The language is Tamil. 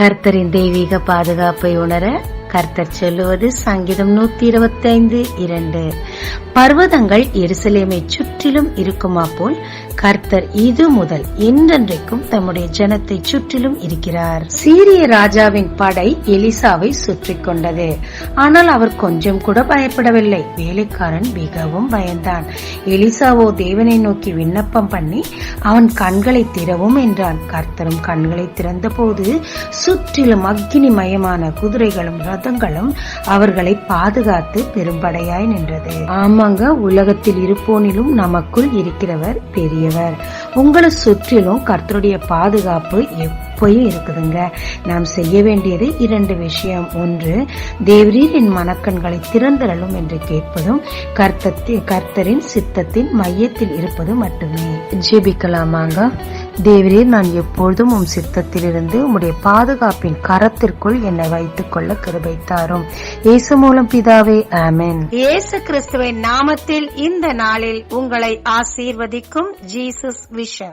கர்த்தரின் தெய்வீக பாதுகாப்பை உணர கர்த்தர் சொல்லுவது சங்கீதம் நூத்தி இருபத்தி ஐந்து இரண்டு. பர்வதங்கள் எருசலேமை சுற்றிலும் இருக்குமா போல் கர்த்தர் இது முதல் என்றென்றைக்கும் தம்முடைய ஜனத்தை சுற்றிலும் இருக்கிறார். சீரிய ராஜாவின் படை எலிசாவை சுற்றி கொண்டது. ஆனால் அவர் கொஞ்சம் கூட பயப்படவில்லை. வேலைக்காரன் மிகவும் பயந்தான். எலிசாவோ தேவனை நோக்கி விண்ணப்பம் பண்ணி அவன் கண்களை திறவும் என்றான். கர்த்தரும் கண்களை திறந்தபோது சுற்றிலும் அக்கினிமயமான குதிரைகளும் ரதங்களும் அவர்களை பாதுகாத்து பெரும்படையாய் நின்றது. ஆமாங்க உலகத்தில் இருப்போனிலும் நமக்குள் இருக்கிறவர் செய்கிறவர் உங்களை சுற்றிலும் கர்த்தருடைய பாதுகாப்பு எப்பயும் இருக்குதுங்க. நாம் செய்ய வேண்டியது இரண்டு விஷயம். ஒன்று தேவரீர் என் மனக்கண்களை திறந்தரலும் என்று கேட்பதும் கர்த்தத்தி கர்த்தரின் சித்தத்தின் மையத்தில் இருப்பது மட்டுமே. ஜெபிக்கலாமாங்க? தேவரே நான் எப்பொழுதும் உம் சித்தத்திலிருந்து உம்முடைய பாதுகாப்பின் கரத்திற்குள் என்னை வைத்துக் கொள்ள கிருபை தாரும் இயேசு மூலம் பிதாவே ஆமேன். இயேசு கிறிஸ்துவின் நாமத்தில் இந்த நாளில் உங்களை ஆசீர்வதிக்கும் ஜீசஸ் விஷன்.